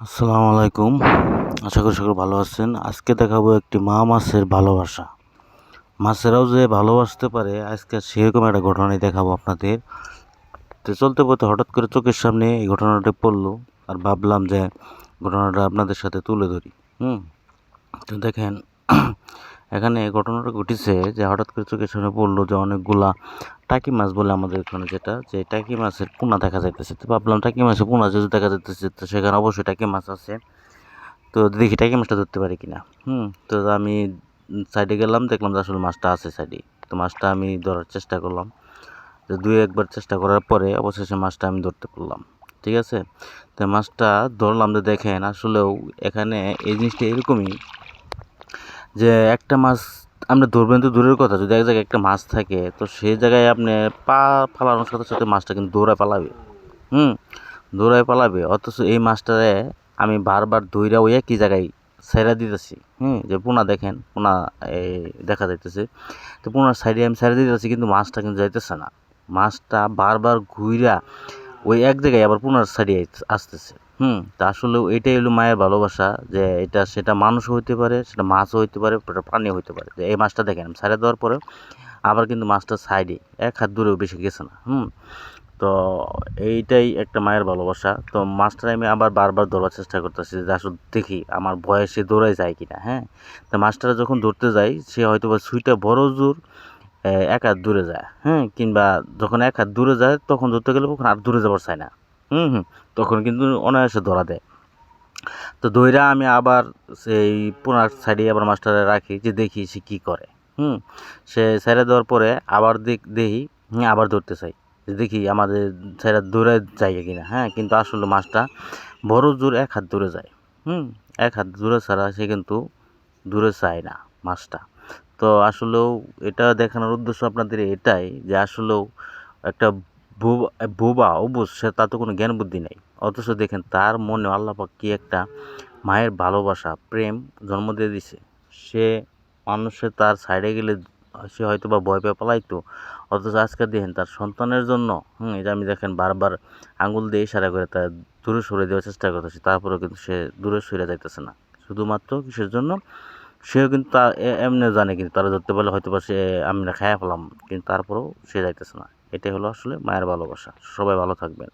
আসসালামু আলাইকুম। আশা করি সকল ভালো আছেন। আজকে দেখাবো একটি মা মাছের ভালোবাসা। মাছেরাও যে ভালোবাসতে পারে, আজকে সেরকম একটা ঘটনাই দেখাবো আপনাদের। তো চলতে পথে হঠাৎ করে চোখের সামনে এই ঘটনাটা পড়ল আর ভাবলাম যে ঘটনাটা আপনাদের সাথে তুলে ধরি। হুম? তো দেখেন এখানে ঘটনাটা ঘটেছে যে হঠাৎ করে চোখের সামনে পড়ল যে অনেকগুলা টাকি মাছ বলে আমাদের এখানে যেটা, যে টাকি মাছের পোনা দেখা যাইতেছে। তো ভাবলাম টাকি মাছের পোনা যদি দেখা যাইতেছে, তো সেখানে অবশ্যই টাকি মাছ আছে। তো দেখি টাকি মাছটা ধরতে পারি কিনা। হুম, তো আমি সাইডে গেলাম, দেখলাম যে আসলে মাছটা আছে সাইডে তো মাছটা আমি ধরার চেষ্টা করলাম। তো দুই একবার চেষ্টা করার পরে অবশেষে মাছটা আমি ধরতে পারলাম। ঠিক আছে? তো মাছটা ধরলাম যে দেখেন, আসলেও এখানে এই জিনিসটা এরকমই যে একটা মাছ আপনি ধরবেন তো দূরের কথা, যদি এক জায়গায় একটা মাছ থাকে, তো সেই জায়গায় আপনি পা ফালানোর সাথে সাথে মাছটা কিন্তু দৌড়ায় পালাবে। হুম, দৌড়ায় পালাবে। অথচ এই মাছটারে আমি বারবার দৌড়া ওই একই জায়গায় ছেড়ে দিতেছি। হুম, যে পোনা দেখেন, পোনা এই দেখা যাইতেছে। তো পোনার সাইডে আমি ছেড়ে দিতেছি, কিন্তু মাছটা কিন্তু যাইতেছে না। মাছটা বারবার ঘুইরা ওই এক জায়গায় আবার পুনর সাইডে আসতেছে। হুম, তা আসলে এটাই হলো মায়ের ভালোবাসা, যে এটা সেটা মানুষও হইতে পারে, সেটা মাছও হইতে পারে, সেটা প্রাণীও হইতে পারে। যে এই মাছটা দেখেন সাইডে দেওয়ার পরে আবার কিন্তু মাছটা সাইডে এক হাত দূরেও বেশি গেছে না, হুম। তো এইটাই একটা মায়ের ভালোবাসা। তো মাছটা আমি আবার বারবার ধরবার চেষ্টা করতেছি, যে আসলে দেখি আমার বয়সে দৌড়ায় যায় কিনা হ্যাঁ। তো মাছটা যখন ধরতে যাই, সে হয়তো বা সুইটা বড় জোর এক হাত দূরে যায় হ্যাঁ কিংবা যখন এক হাত দূরে যায়, তখন ধরতে গেলে তখন আর দূরে যাবার চায় না। হুম হুম, তখন কিন্তু অনায়াসে ধরা দেয়। তো দইরা আমি আবার সেই পোনার সাইডে আবার মাস্টারে রাখি যে দেখি সে কী করে। হুম, সে ছেড়ে দেওয়ার পরে আবার দেখ, দেখি আবার ধরতে চাই। দেখি আমাদের ছেড়ে দূরে যায় কিনা। হ্যাঁ কিন্তু আসলে মাছটা বড় জোর এক হাত দূরে যায়। হুম, এক হাত দূরে ছাড়া সে কিন্তু দূরে চায় না মাছটা তো আসলেও এটা দেখানোর উদ্দেশ্য আপনাদের এটাই যে আসলেও একটা বোবা অবুঝ সে তার তো কোনো জ্ঞান বুদ্ধি নেই। অথচ দেখেন তার মনে আল্লাপাক কি একটা মায়ের ভালোবাসা, প্রেম জন্ম দিয়ে দিছে। সে মানুষের তার সাইডে গেলে সে হয়তো বা ভয় পেয়ে পালাইতো। অথচ আজকে দেখেন তার সন্তানের জন্য, হুম এটা আমি দেখেন বারবার আঙুল দিয়ে ইশারা করে তার দূরে সরে দেওয়ার চেষ্টা করতেছি, তারপরেও কিন্তু সে দূরে সরে যাইতেছে না। শুধুমাত্র কিসের জন্য? সেও কিন্তু তা এমনি জানে কিন্তু তারা ধরতে পারলে হয়তো বা সে আমরা খাইয়া ফেলাম, কিন্তু তারপরেও সে যাইতেছে না। এটাই হলো আসলে মায়ের ভালোবাসা। সবাই ভালো থাকবেন।